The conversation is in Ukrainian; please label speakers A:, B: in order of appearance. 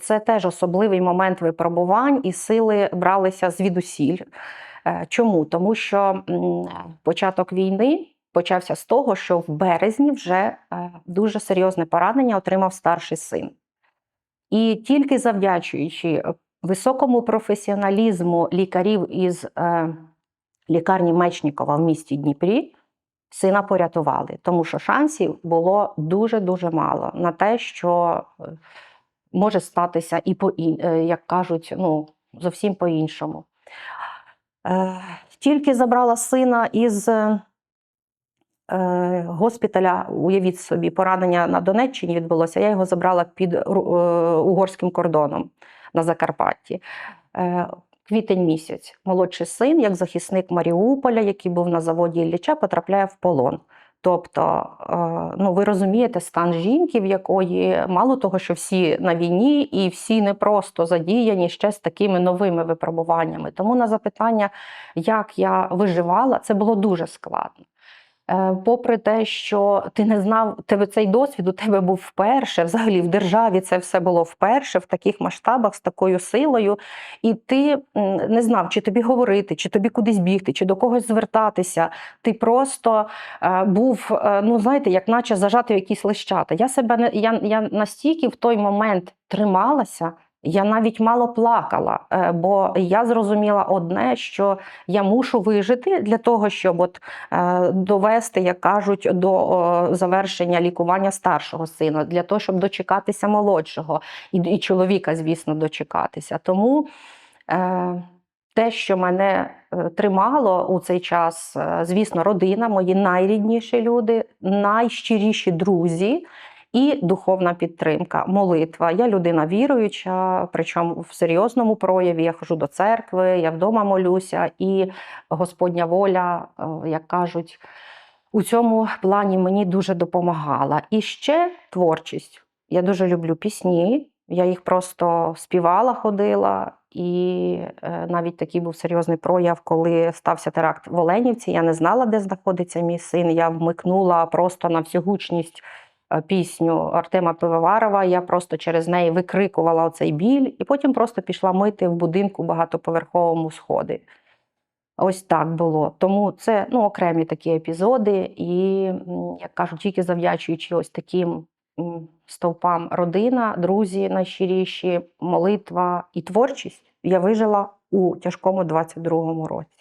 A: Це теж особливий момент випробувань, і сили бралися звідусіль. Е, Чому? Тому що початок війни почався з того, що в березні вже е, дуже серйозне поранення отримав старший син. І тільки завдячуючи високому професіоналізму лікарів із е, лікарні Мечнікова в місті Дніпрі, сина порятували, тому що шансів було дуже-дуже мало на те, що може статися і по е, як кажуть, ну, зовсім по-іншому. Е, Тільки забрала сина із е, госпіталя, уявіть собі, поранення на Донеччині відбулося. Я його забрала під угорським кордоном на Закарпатті. Квітень місяць. Молодший син, як захисник Маріуполя, який був на заводі Ілліча, потрапляє в полон. Тобто, е, ну ви розумієте стан жінки, в якої мало того, що всі на війні, і всі не просто задіяні ще з такими новими випробуваннями. Тому на запитання, як я виживала, це було дуже складно. Е, Попри те, що ти не знав, тебе цей досвід у тебе був вперше, взагалі в державі це все було вперше в таких масштабах, з такою силою, і ти не знав, чи тобі говорити, чи тобі кудись бігти, чи до когось звертатися. Ти просто е, був, е, ну знаєте, як наче зажати якісь лищата. Я себе я, я настільки в той момент трималася. Я навіть мало плакала, е, бо я зрозуміла одне, що я мушу вижити для того, щоб от е, довести, як кажуть, до завершення лікування старшого сина, для того, щоб дочекатися молодшого, і, і чоловіка, звісно, дочекатися. Тому е, те, що мене тримало у цей час, звісно, родина, мої найрідніші люди, найщиріші друзі. І духовна підтримка, молитва. Я людина віруюча, причому в серйозному прояві. Я хожу до церкви, я вдома молюся, і Господня воля, е, як кажуть, у цьому плані мені дуже допомагала. І ще творчість. Я дуже люблю пісні. Я їх просто співала, ходила, і е, навіть такий був серйозний прояв, коли стався теракт в Оленівці. Я не знала, де знаходиться мій син. Я вмикнула просто на всю гучність пісню Артема Пивоварова. Я просто через неї викрикувала оцей біль, і потім просто пішла мити в будинку багатоповерховому сходи. Ось так було. Тому це ну, окремі такі епізоди, і, як кажуть, тільки завдячуючи ось таким стовпам родина, друзі найщиріші, молитва і творчість, я вижила у тяжкому 22-му році.